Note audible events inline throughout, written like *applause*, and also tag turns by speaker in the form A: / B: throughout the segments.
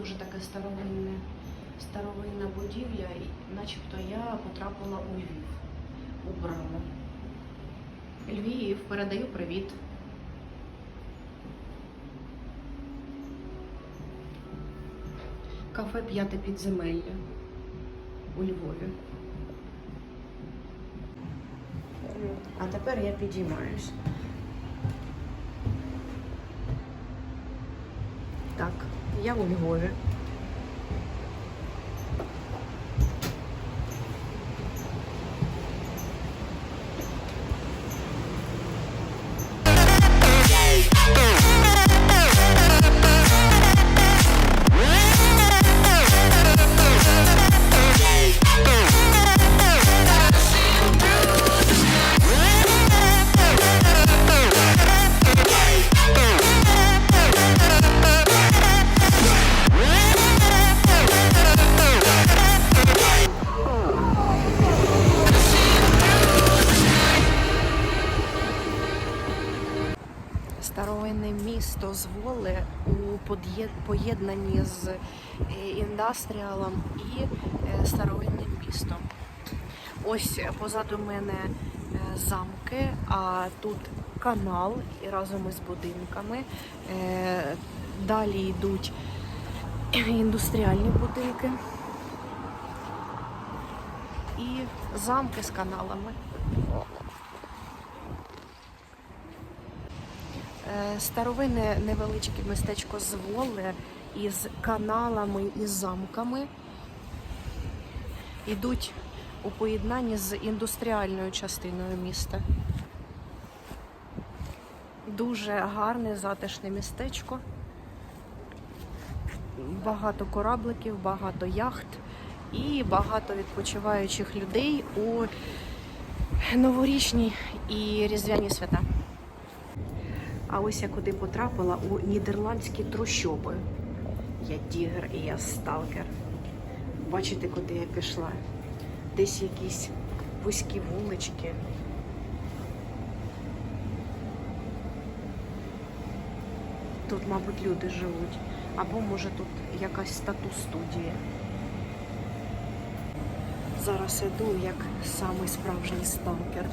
A: Дуже таке старовинне, старовинна будівля, і начебто я потрапила у Львів, у браму. Львів, передаю привіт. Кафе П'яте підземелля у Львові. А тепер я підіймаюсь. Так, я у Львові. Старовинне поєднанні з е, індастріалом і е, старовинним містом. Ось позаду мене е, замки, а тут канал разом із будинками. Е, Далі йдуть індустріальні будинки і замки з каналами. Старовинне невеличке містечко з Воли із каналами і замками йдуть у поєднанні з індустріальною частиною міста. Дуже гарне, затишне містечко. Багато корабликів, багато яхт і багато відпочиваючих людей у новорічні і різдвяні свята. А ось я куди потрапила у нідерландські трущоби. Я тігр і я сталкер. Бачите, куди я пішла? Десь якісь вузькі вулички. Тут, мабуть, люди живуть. Або може тут якась статус-студія. Зараз іду як самий справжній сталкер.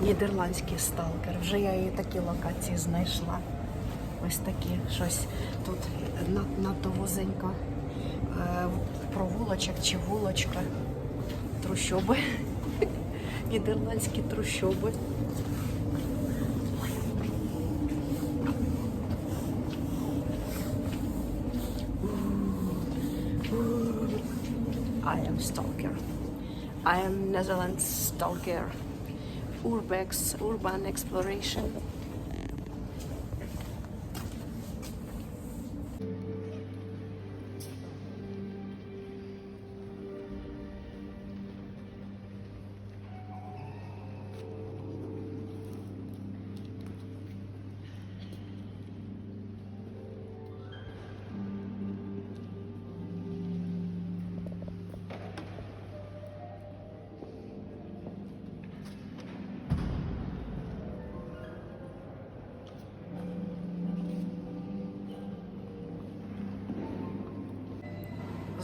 A: Нідерландський сталкер. Вже я і такі локації знайшла. Ось такі щось тут надто вузенько е, провулочок чи вулочка. Трущоби. *laughs* Нідерландські трущоби. I am stalker. I am Netherlands stalker. Urbex, urban exploration.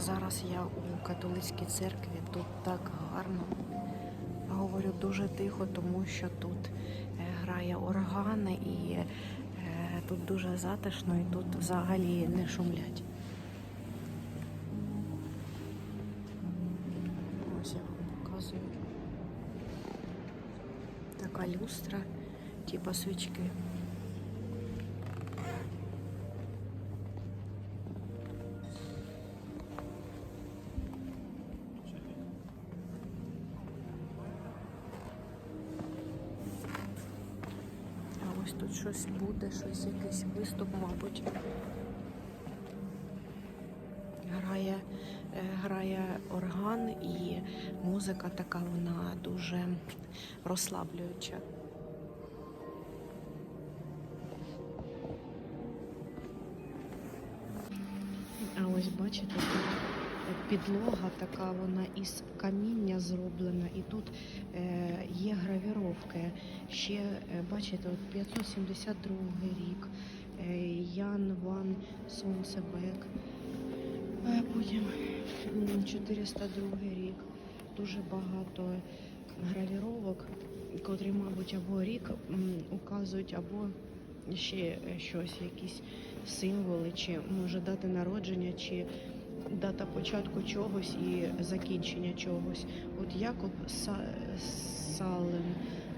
A: Зараз я у католицькій церкві. Тут так гарно. Говорю дуже тихо, тому що тут е, грає орган і е, тут дуже затишно і тут взагалі не шумлять. Ось я вам показую. Така люстра, типа свічки. Ось тут щось буде, щось якийсь виступ, мабуть. Грає, е, грає орган і музика така, вона дуже розслаблююча. А ось бачите, тут підлога така, вона із каміння зроблена, і тут е, є гравіровки. Ще е, бачите, от 572 рік, е, Ян Ван Сонцебек. Потім 402 рік. Дуже багато гравіровок, котрі, мабуть, або рік указують, або ще щось, якісь символи, чи може дати народження, чи дата початку чогось і закінчення чогось. От Якоб Са- Саллен,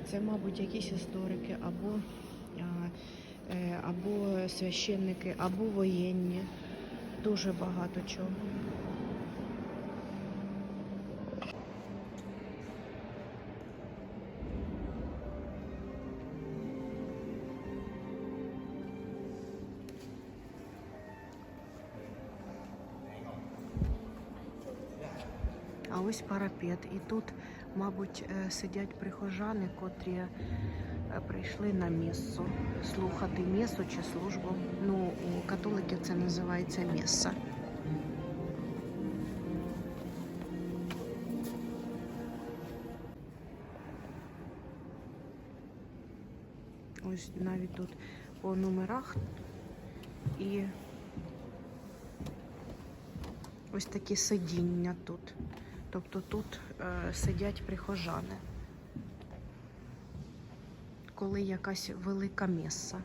A: це, мабуть, якісь історики, або, е, або священники, або воєнні. Дуже багато чого. Ось парапет. І тут, мабуть, е, сидять прихожани, котрі е, прийшли на місцу слухати місу чи службу. Ну, у католиків це називається міса. Ось навіть тут по номерах і ось такі сидіння тут. Тобто тут е, сидять прихожани, коли якась велика меса.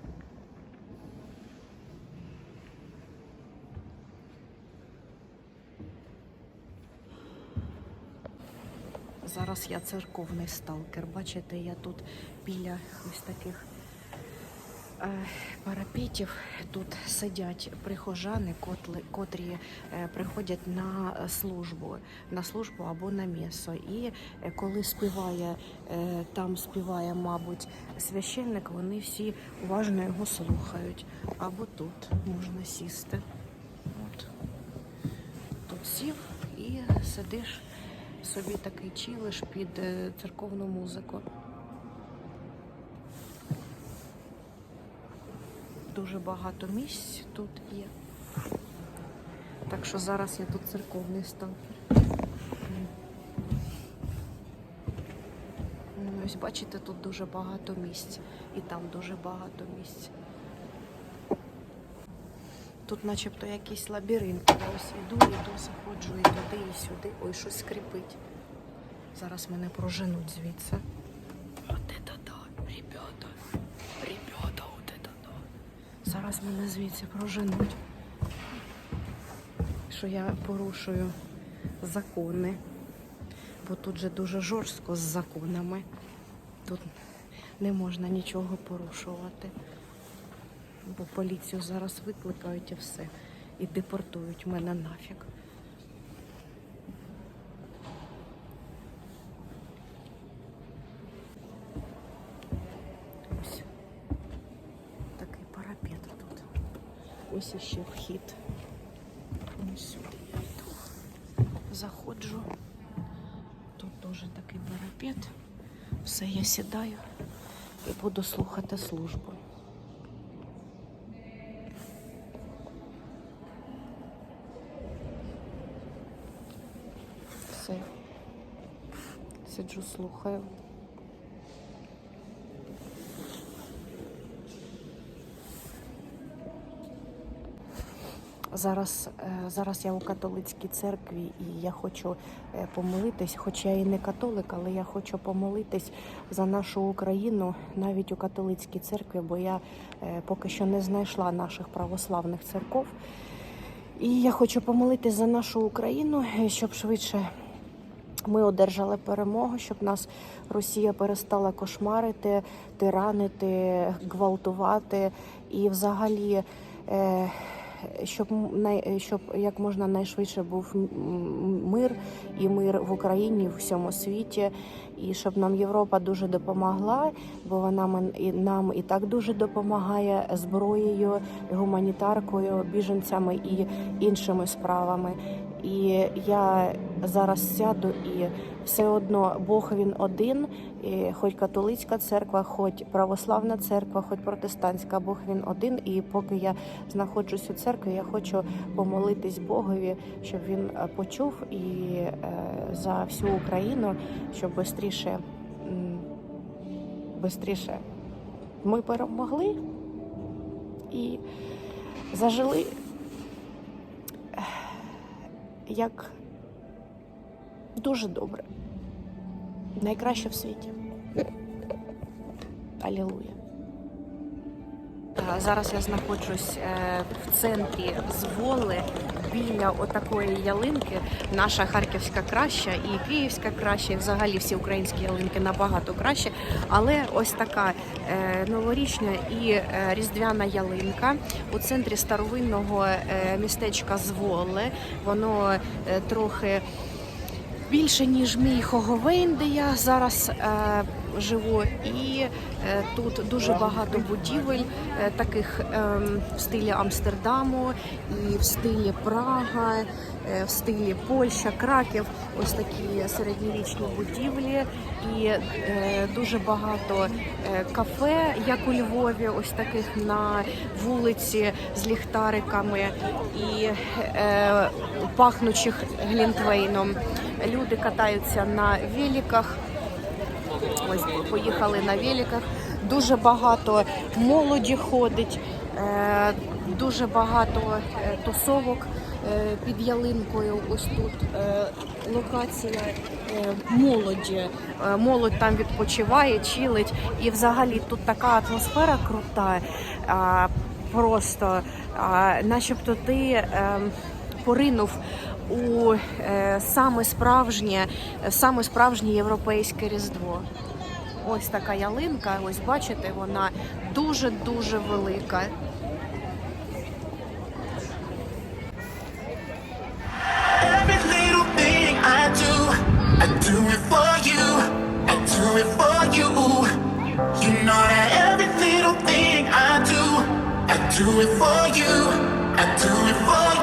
A: Зараз я церковний сталкер. Бачите, я тут біля ось таких парапетів тут сидять прихожани, котрі е, приходять на службу, на службу або на місо. І е, коли співає, е, там співає, мабуть, священник, вони всі уважно його слухають. Або тут можна сісти. От. Тут сів і сидиш собі такий чилиш під е, церковну музику. Дуже багато місць тут є. Так що зараз я тут церковний сталкер. Ну, Ось бачите, тут дуже багато місць. І там дуже багато місць. Тут начебто якийсь лабіринт. Я ось іду, іду, заходжу і туди, і сюди. Ой, щось скрипить. Зараз мене проженуть звідси. Зараз мене звідси проженуть. Що я порушую закони. Бо тут же дуже жорстко з законами. Тут не можна нічого порушувати. Бо поліцію зараз викликають і все. І депортують мене нафіг. Ось такий парапет тут. Ось іще вхід. Ось сюди я йду. Заходжу. Тут теж такий парапет. Все, я сідаю і буду слухати службу. Все. Сиджу, слухаю. Зараз, е, зараз я у католицькій церкві і я хочу е, помолитись, хоч я і не католик, але я хочу помолитись за нашу Україну навіть у католицькій церкві, бо я е, поки що не знайшла наших православних церков. І я хочу помолитись за нашу Україну, щоб швидше ми одержали перемогу, щоб нас Росія перестала кошмарити, тиранити, гвалтувати і взагалі. Щоб най, щоб як можна найшвидше був мир і мир в Україні, в всьому світі, і щоб нам Європа дуже допомогла, бо вона нам і так дуже допомагає зброєю, гуманітаркою, біженцями і іншими справами. І я зараз сяду і все одно Бог він один, і хоч католицька церква, хоч православна церква, хоч протестантська, Бог він один. І поки я знаходжусь у церкві, я хочу помолитись Богові, щоб він е, почув і е, за всю Україну, щоб швидше, швидше ми перемогли і зажили як дуже добре. Найкраще в світі. Алілуя. Е, Зараз я знаходжусь е, в центрі Зволи біля отакої ялинки. Наша харківська краща і київська краща, і взагалі всі українські ялинки набагато краще. Але ось така е, новорічна і різдвяна ялинка у центрі старовинного містечка Зволи. Воно трохи більше, ніж мій Хоговейн, де я зараз живу. І е, тут дуже багато будівель, е, таких е, в стилі Амстердаму, і в стилі Прага, е, в стилі Польща, Краків. Ось такі середньовічні будівлі, і дуже багато кафе, як у Львові, ось таких на вулиці з ліхтариками і пахнучих глінтвейном. Люди катаються на великах. Ось поїхали на великах. Дуже багато молоді ходить, е, дуже багато е, тусовок е, під ялинкою. Ось тут локація молоді. Молодь там відпочиває, чилить. І взагалі тут така атмосфера крута. Просто начебто ти ем, поринув у е, саме справжнє, саме справжнє європейське різдво. Ось така ялинка, ось бачите, вона дуже дуже велика.
B: I do it for you. I do it for you.